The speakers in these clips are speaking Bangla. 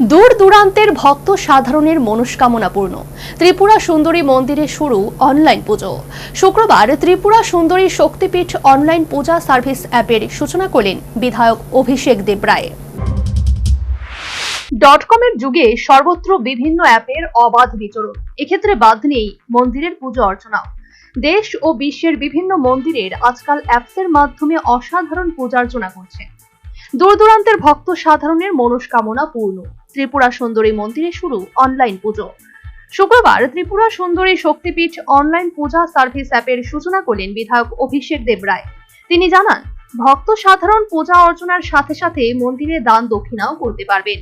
দূর দূরান্তের ভক্ত সাধারণের মনস্কামনা পূর্ণ ত্রিপুরা সুন্দরী মন্দিরে শুরু অনলাইন পুজো। শুক্রবার ত্রিপুরা সুন্দরী শক্তিপীঠ অনলাইন পূজা সার্ভিস অ্যাপের সূচনা করলেন বিধায়ক অভিষেক দেবরায়। ডট কমের যুগে সর্বত্র বিভিন্ন অ্যাপের অবাধ বিচরণ। এক্ষেত্রে বাদ নেই মন্দিরের পুজো অর্চনাও। দেশ ও বিশ্বের বিভিন্ন মন্দিরের আজকাল অ্যাপসের মাধ্যমে অসাধারণ পূজার্চনা করছে। দূর দূরান্তের ভক্ত সাধারণের মনস্কামনা পূর্ণ ত্রিপুরা সুন্দরী মন্দিরে শুরু অনলাইন পুজো। শুক্রবার ত্রিপুরা সুন্দরী শক্তিপীঠ অনলাইন পূজা সার্ভিস অ্যাপের সূচনা করলেন বিধায়ক অভিষেক দেবরায় তিনি জানান, ভক্ত সাধারণ পূজা অর্চনার সাথে সাথে মন্দিরে দান দক্ষিণাও করতে পারবেন।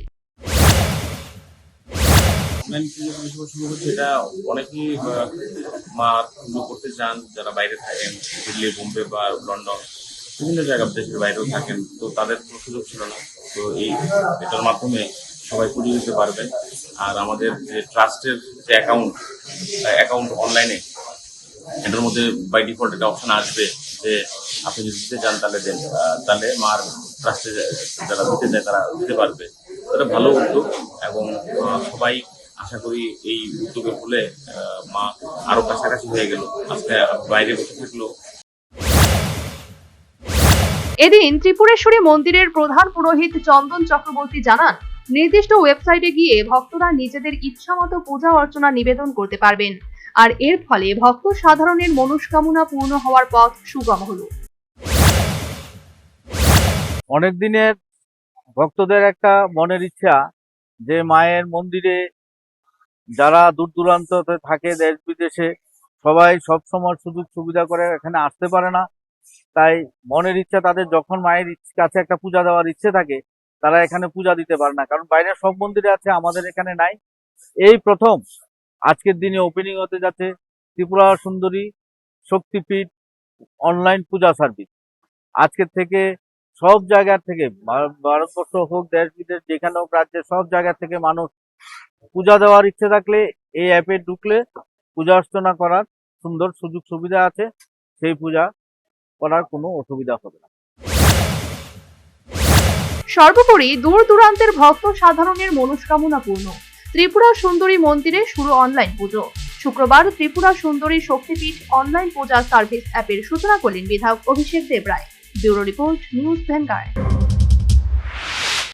অনলাইন অনেকেই মা পুজো করতে চান, যারা বাইরে থাকেন, দিল্লি, বোম্বে বা লন্ডন, বিভিন্ন জায়গা দেশের বাইরেও থাকেন, তো তাদের কোনো সুযোগ ছিল না। তো এই, এটার মাধ্যমে সবাই পুজো দিতে পারবেন আর আমাদের যে ট্রাস্টের যে অ্যাকাউন্ট অ্যাকাউন্ট অনলাইনে, এটার মধ্যে বাই ডিফল্ট একটা অপশন আসবে যে আপনি যদি দিতে চান তাহলে দেন। তাহলে মার ট্রাস্টে যারা দিতে চায় তারা দিতে পারবে। এটা ভালো উদ্যোগ এবং সবাই আশা করি এই উদ্যোগের ফলে মা আরও কাছাকাছি হয়ে গেল। আজকে বাইরে বসে থাকল। এদিন ত্রিপুরেশ্বরী মন্দিরের প্রধান পুরোহিত চন্দন চক্রবর্তী জানান নির্দিষ্ট ওয়েবসাইটে গিয়ে ভক্তরা নিজেদের ইচ্ছামতো পূজা অর্চনা নিবেদন করতে পারবেন। আর এর ফলে ভক্ত সাধারণের মনস্কামনা পূর্ণ হওয়ার পথ সুগম হলো। অনেক দিনের ভক্তদের একটা মনের ইচ্ছা যে মায়ের মন্দিরে যারা দূর দূরান্ততে থাকে দেশ বিদেশে, সবাই সব সময় সুযোগ সুবিধা করে এখানে আসতে পারে না। তাই মনের ইচ্ছা তাদের যখন মায়ের কাছে একটা পূজা দেওয়ার ইচ্ছে থাকে তারা এখানে পূজা দিতে পারে না। কারণ বাইরে সব মন্দিরে আছে, আমাদের এখানে নাই। এই প্রথম। আজকের দিনে ওপেনিং হতে যাচ্ছে ত্রিপুরা সুন্দরী শক্তিপীঠ অনলাইন পূজা সার্ভিস আজকের থেকে সব জায়গা থেকে ভারতবর্ষ হোক, দেশ বিদেশ, যেখানে হোক, রাজ্যে সব জায়গা থেকে মানুষ পূজা দেওয়ার ইচ্ছে থাকলে এই অ্যাপে ঢুকলে পূজা অর্চনা করার সুন্দর সুযোগ সুবিধা আছে। সেই পূজা করার কোনো অসুবিধা হবে না। সর্বোপরি দূর দূরান্তের ভক্ত সাধারণের মনস্কামনা পূর্ণ। ত্রিপুরা সুন্দরী মন্দিরে শুরু অনলাইন পুজো। শুক্রবার ত্রিপুরা সুন্দরী শক্তিপীঠ অনলাইন পূজা সার্ভিস অ্যাপের সূচনা করলেন বিধায়ক Abhishek Debroy. Bureau report, news vanguard